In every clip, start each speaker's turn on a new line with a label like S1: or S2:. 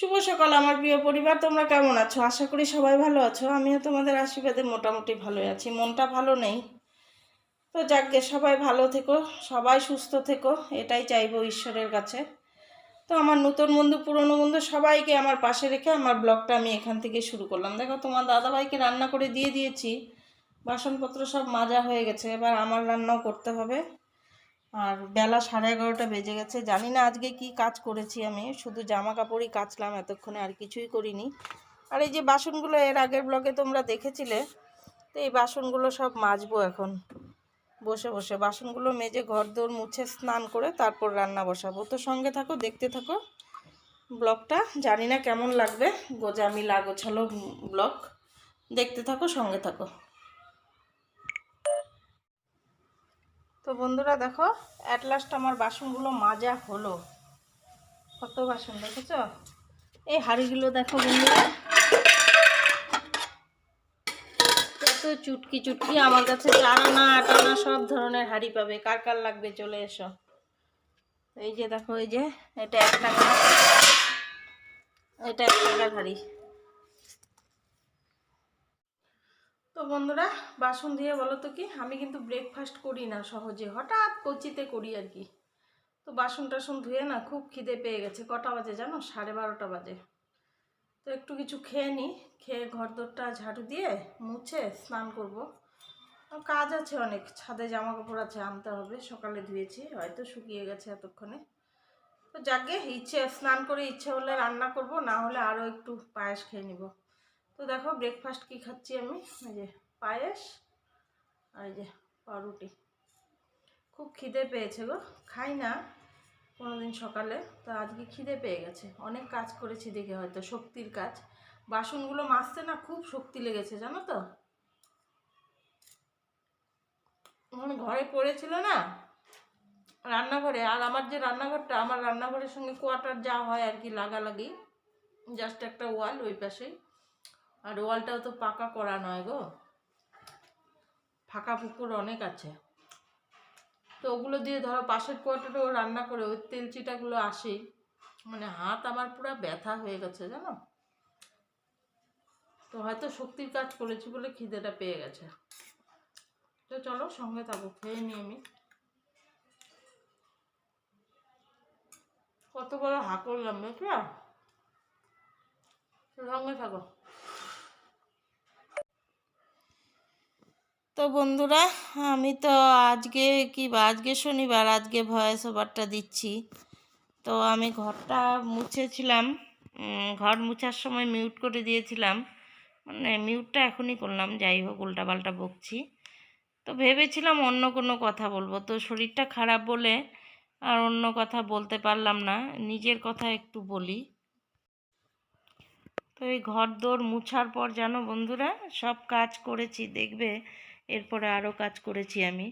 S1: শুভ সকাল, আমার প্রিয় পরিবার, তোমরা কেমন আছো? আশা করি সবাই ভালো আছো। আমিও তোমাদের আশীর্বাদে মোটামুটি ভালোই আছি। মনটা ভালো নেই। তো যাকগে, সবাই ভালো থেকো, সবাই সুস্থ থেকো, এটাই চাইব ঈশ্বরের কাছে। তো আমার নতুন বন্ধু, পুরনো বন্ধু, সবাইকে আমার পাশে রেখে আমার ব্লগটা আমি এখান থেকে শুরু করলাম। দেখো, তোমার দাদাভাইকে রান্না করে দিয়ে দিয়েছি। বাসনপত্র সব মাজা হয়ে গেছে। এবার আমার রান্নাও করতে হবে। আর বেলা সাড়ে এগারোটা বেজে গেছে। জানি না আজকে কি কাজ করেছি আমি, শুধু জামা কাপড়ই কাচলাম, এতক্ষণে আর কিছুই করিনি। আর এই যে বাসনগুলো, এর আগের ব্লগে তোমরা দেখেছিলে, তো এই বাসনগুলো সব মাজবো এখন। বসে বসে বাসনগুলো মেজে ঘর দৌড় মুছে স্নান করে তারপর রান্না বসাবো। তো সঙ্গে থাকো, দেখতে থাকো ব্লগটা জানি না কেমন লাগবে গোজামি লাগোছালো ব্লগ দেখতে থাকো, সঙ্গে থাকো। তো বন্ধুরা দেখো অ্যাট লাস্ট আমার বাসনগুলো মাজা হলো। কত বাসন দেখেছ? এই হাঁড়িগুলো দেখো বন্ধুরা। কত চুটকি চুটকি, আমার কাছে চার আনা আট আনা সব ধরনের হাঁড়ি পাবে। কার কার লাগবে চলে এসো। এই যে দেখো, এই যে, এটা এক টাকা এটা এক টাকার হাঁড়ি। তো বন্ধুরা, বাসন দিয়ে বলো তো কি? আমি কিন্তু ব্রেকফাস্ট করি না সহজে, হঠাৎ কচিতে করি আর কি। তো বাসন টাসন ধুয়ে না খুব খিদে পেয়ে গেছে, কটা বাজে জানো? সাড়ে বারোটা বাজে। তো একটু কিছু খেয়ে নিই খেয়ে ঘর দোরটা ঝাড়ু দিয়ে মুছে স্নান করব। কাজ আছে অনেক, ছাদে জামা কাপড় আছে আনতে হবে, সকালে ধুয়েছি, হয়তো শুকিয়ে গেছে এতক্ষণে। তো যাকে ইচ্ছে স্নান করে ইচ্ছে হলে রান্না করব, না হলে আরও একটু পায়েস খেয়ে নিব। তো দেখো ব্রেকফাস্ট কি খাচ্ছি আমি? এই যে পায়েস আর এই যে পাউরুটি। খুব খিদে পেয়েছে গো। খাই না কোনোদিন সকালে। তো আজকে খিদে পেয়ে গেছে। অনেক কাজ করেছি দেখে হয়তো, শক্তির কাজ। বাসনগুলো মাজতে না খুব শক্তি লেগেছে, জানো তো? মানে ঘরে পড়েছিল না রান্নাঘরে। আর আমার যে রান্নাঘরটা, আমার রান্নাঘরের সঙ্গে কোয়ার্টার যা হয় আর কি, লাগালাগি। জাস্ট একটা ওয়াল ওই পাশেই। আর ওয়ালটাও তো পাকা করা নয় গো। ফাঁকা পুকুর অনেক আছে। তো ওগুলো দিয়ে ধরো পাশের কোয়ার্টারেও রান্না করে ওই তেল চিটাগুলো আসেই। মানে হাত আমার পুরো ব্যথা হয়ে গেছে, জানো? তো হয়তো শক্তির কাজ করেছি বলে খিদেটা পেয়ে গেছে। তো চলো সঙ্গে থাকো, খেয়ে নিই আমি। কত বড় হা করলাম দেখলা সঙ্গে থাকো। তো বন্ধুরা, আমি তো আজকে কি আজকে শনিবার, আজকে ভয়েস ওভারটা দিচ্ছি। তো আমি ঘরটা মুছেছিলাম ঘর মুছার সময় মিউট করে দিয়েছিলাম। মানে মিউটটা এখনই করলাম, যাই হোক, উল্টাপাল্টা বকছি। তো ভেবেছিলাম অন্য কোনো কথা বলব। তো শরীরটা খারাপ বলে আর অন্য কথা বলতে পারলাম না, নিজের কথা একটু বলি। তো এই ঘর দোর মুছার পর জানো বন্ধুরা, সব কাজ করেছি, দেখবে এরপরে আরও কাজ করেছি আমি।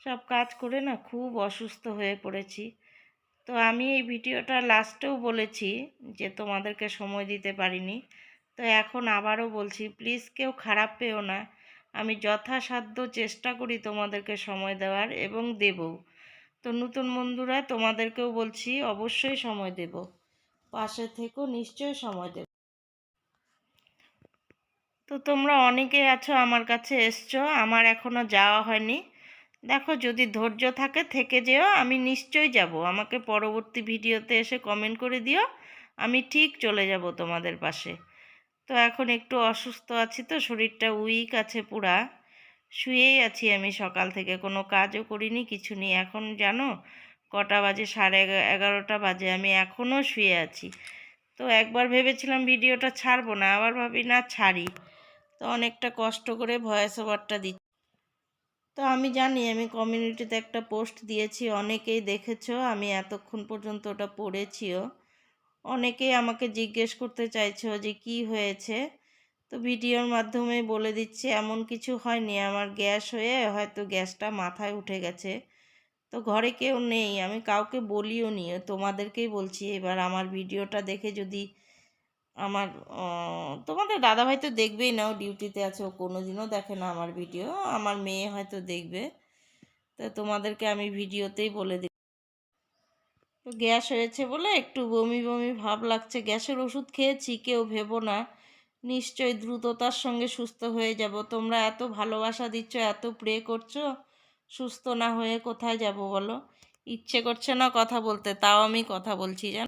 S1: সব কাজ করে না খুব অসুস্থ হয়ে পড়েছি। তো আমি এই ভিডিওটা লাস্টেও বলেছি যে তোমাদেরকে সময় দিতে পারিনি। তো এখন আবারও বলছি প্লিজ কেউ খারাপ পেও না। আমি যথাসাধ্য চেষ্টা করি তোমাদেরকে সময় দেওয়ার এবং দেবও তো নতুন বন্ধুরা, তোমাদেরকেও বলছি, অবশ্যই সময় দেব। পাশে থেকেও নিশ্চয়ই সময় দেব। তো তোমরা অনেকেই আছো আমার কাছে এসছো, আমার এখনও যাওয়া হয়নি। দেখো যদি ধৈর্য থাকে থেকে যেও, আমি নিশ্চয়ই যাব। আমাকে পরবর্তী ভিডিওতে এসে কমেন্ট করে দিও, আমি ঠিক চলে যাব তোমাদের পাশে। তো এখন একটু অসুস্থ আছি তো, শরীরটা উইক আছে পুরা। শুয়েই আছি আমি সকাল থেকে, কোনো কাজও করিনি, কিছু নেই। এখন জানো, কটা বাজে, সাড়ে এগা- এগারোটা বাজে, আমি এখনও শুয়ে আছি। তো একবার ভেবেছিলাম ভিডিওটা ছাড়বো না, আবার ভাবি না, ছাড়ি। তো অনেকটা কষ্ট করে ভয়েস ওভারটা দিচ্ছি। তো আমি জানি আমি কমিউনিটিতে একটা পোস্ট দিয়েছি, অনেকেই দেখেছ, আমি এতক্ষণ পর্যন্ত ওটা পড়েছিও। অনেকেই আমাকে জিজ্ঞেস করতে চাইছো যে কি হয়েছে? তো ভিডিওর মাধ্যমে বলে দিচ্ছি, এমন কিছু হয়নি, আমার গ্যাস হয়ে হয়তো গ্যাসটা মাথায় উঠে গেছে। তো ঘরে কেউ নেই, আমি কাউকে বলিও নি, তোমাদেরকেই বলছি, এবার আমার ভিডিওটা দেখে যদি আমার তোমাদের দাদাভাই তো দেখবেই না ও ডিউটিতে আছে, ও কোনো দিনও দেখে না আমার ভিডিও, আমার মেয়ে হয়তো দেখবে। তো তোমাদেরকে আমি ভিডিওতেই বলে দিই তো গ্যাস হয়েছে বলে একটু বমি বমি ভাব লাগছে, গ্যাসের ওষুধ খেয়েছি, কেউ ভেবো না। নিশ্চয়ই দ্রুততার সঙ্গে সুস্থ হয়ে যাব। তোমরা এত ভালোবাসা দিচ্ছ, এত প্রে করছ, সুস্থ না হয়ে কোথায় যাব বলো? ইচ্ছে করছে না কথা বলতে, তাও আমি কথা বলছি জানো?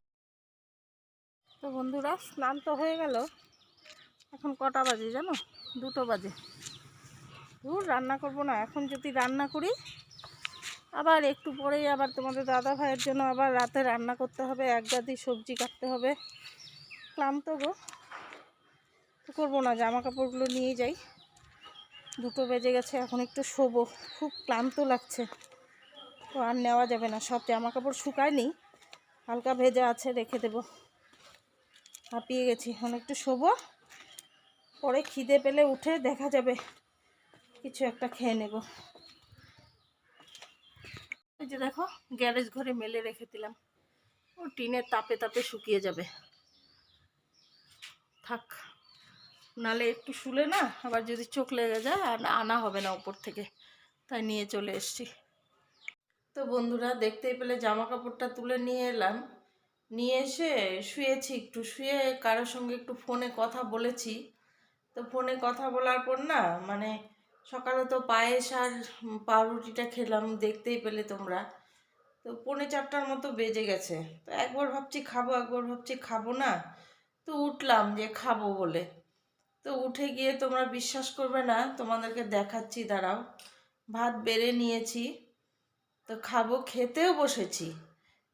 S1: তো বন্ধুরা, স্নান তো হয়ে গেল। এখন কটা বাজে জানো? দুটো বাজে। দূর রান্না করব না। এখন যদি রান্না করি, আবার একটু পরেই আবার তোমাদের দাদা ভাইয়ের জন্য আবার রাতে রান্না করতে হবে, এক গাদি সবজি কাটতে হবে। ক্লান্ত গো। তো করব না জামা কাপড়গুলো নিয়ে যাই। দুটো বেজে গেছে, এখন একটু শোবো। খুব ক্লান্ত লাগছে। তো আর নেওয়া যাবে না। সব জামা কাপড় শুকায়নি। হালকা ভেজা আছে, রেখে দেবো। হাঁপিয়ে গেছি। এখন একটু শোবো। পরে খিদে পেলে উঠে দেখা যাবে। কিছু একটা খেয়ে নেব। ওই যে দেখো, গ্যারেজ ঘরে মেলে রেখে দিলাম। ও টিনের তাপে তাপে শুকিয়ে যাবে। থাক, নালে একটু শুলে না, আবার যদি চোখ লেগে যায়, আর আনা হবে না উপর থেকে। তাই নিয়ে চলে এসছি। তো বন্ধুরা, দেখতেই পেলে জামা কাপড়টা তুলে নিয়ে এলাম। নিয়ে এসে শুয়েছি একটু, শুয়ে কারোর সঙ্গে একটু ফোনে কথা বলেছি। তো ফোনে কথা বলার পর না মানে সকালে তো পায়েস আর পাউরুটিটা খেলাম, দেখতেই পেলে তোমরা। তো পৌনে চারটার মতো বেজে গেছে। তো একবার ভাবছি খাব, একবার ভাবছি খাব না। তো উঠলাম যে খাব বলে। তো উঠে গিয়ে তোমরা বিশ্বাস করবে না, তোমাদেরকে দেখাচ্ছি, দাঁড়াও। ভাত বেড়ে নিয়েছি। তো খাব, খেতেও বসেছি।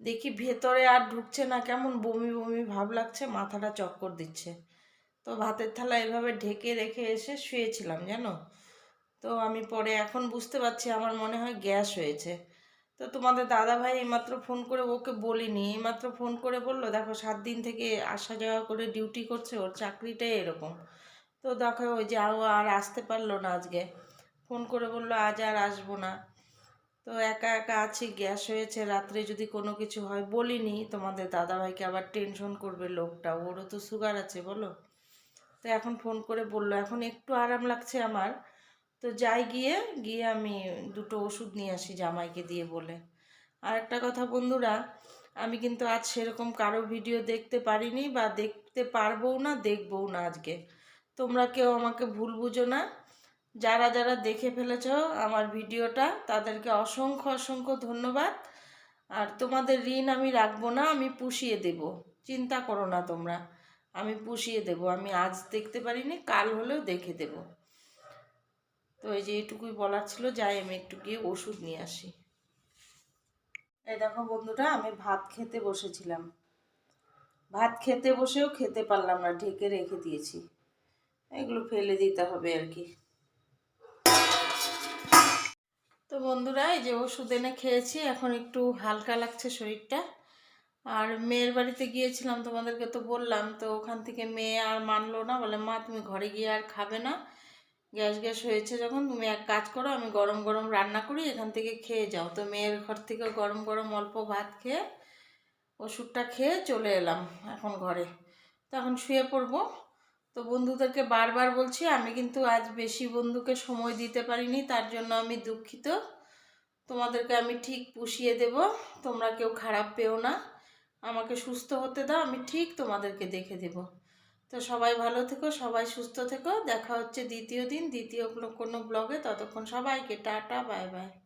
S1: দেখি ভেতরে আর ঢুকছে না, কেমন বমি বমি ভাব লাগছে, মাথাটা চক্কর দিচ্ছে। তো ভাতের থালা এভাবে ঢেকে রেখে এসে শুয়েছিলাম, জানো? তো আমি পরে এখন বুঝতে পারছি, আমার মনে হয় গ্যাস হয়েছে। তো তোমাদের দাদা ভাই এইমাত্র ফোন করে ওকে বলিনি, এইমাত্র ফোন করে বলল, দেখো, সাত দিন থেকে আসা যাওয়া করে ডিউটি করছে, ওর চাকরিটাই এরকম। তো দেখো, ওই যে আর আসতে পারল না আজকে। ফোন করে বলল, আজ আর আসব না। তো একা একা আছি, গ্যাস হয়েছে, রাত্রে যদি কোনো কিছু হয় বলিনি, তোমাদের দাদাভাইকে আবার টেনশন করবে লোকটা, ওরও তো সুগার আছে বলো। তো এখন ফোন করে বলল, এখন একটু আরাম লাগছে আমার। তো যাই গিয়ে গিয়ে আমি দুটো ওষুধ নিয়ে আসি জামাইকে দিয়ে বলে। আর একটা কথা বন্ধুরা, আমি কিন্তু আজ সেরকম কারও ভিডিও দেখতে পারিনি বা দেখতে পারবও না, দেখবও না আজকে। তোমরা কেউ আমাকে ভুল বুঝো না। যারা যারা দেখে ফেলেছ আমার ভিডিওটা, তাদেরকে অসংখ্য অসংখ্য ধন্যবাদ। আর তোমাদের ঋণ আমি রাখব না, আমি পুষিয়ে দেব। চিন্তা করো না তোমরা, আমি পুষিয়ে দেব। আমি আজ দেখতে পারিনি, কাল হলেও দেখে দেব। তো এই যে এইটুকুই বলার ছিল, যাই, আমি একটু গিয়ে ওষুধ নিয়ে আসি। এই দেখো বন্ধুটা আমি ভাত খেতে বসেছিলাম। ভাত খেতে বসেও খেতে পারলাম না, ঢেকে রেখে দিয়েছি। এগুলো ফেলে দিতে হবে আর কি। তো বন্ধুরা, এই যে ওষুধ এনে খেয়েছি, এখন একটু হালকা লাগছে শরীরটা। আর মেয়ের বাড়িতে গিয়েছিলাম, তোমাদেরকে তো বললাম, তো ওখান থেকে মেয়ে আর মানলো না, বলে, মা, তুমি ঘরে গিয়ে আর খাবে না। গ্যাস গ্যাস হয়েছে যখন, তুমি এক কাজ করো, আমি গরম গরম রান্না করি, এখান থেকে খেয়ে যাও। তো মেয়ের ঘর থেকে গরম গরম অল্প ভাত খেয়ে ওষুধটা খেয়ে চলে এলাম এখন ঘরে। তো এখন শুয়ে পড়ব। তো বন্ধুদেরকে বারবার বলছি, আমি কিন্তু আজ বেশি বন্ধুকে সময় দিতে পারিনি, তার জন্য আমি দুঃখিত। তোমাদেরকে আমি ঠিক পুষিয়ে দেব, তোমরা কেউ খারাপ পেও না। আমাকে সুস্থ হতে দাও, আমি ঠিক তোমাদেরকে দেখে দেব। তো সবাই ভালো থেকো, সবাই সুস্থ থেকো। দেখা হচ্ছে দ্বিতীয় দিন, দ্বিতীয় কোনো ব্লগে। ততক্ষণ সবাইকে টাটা, বাই বাই।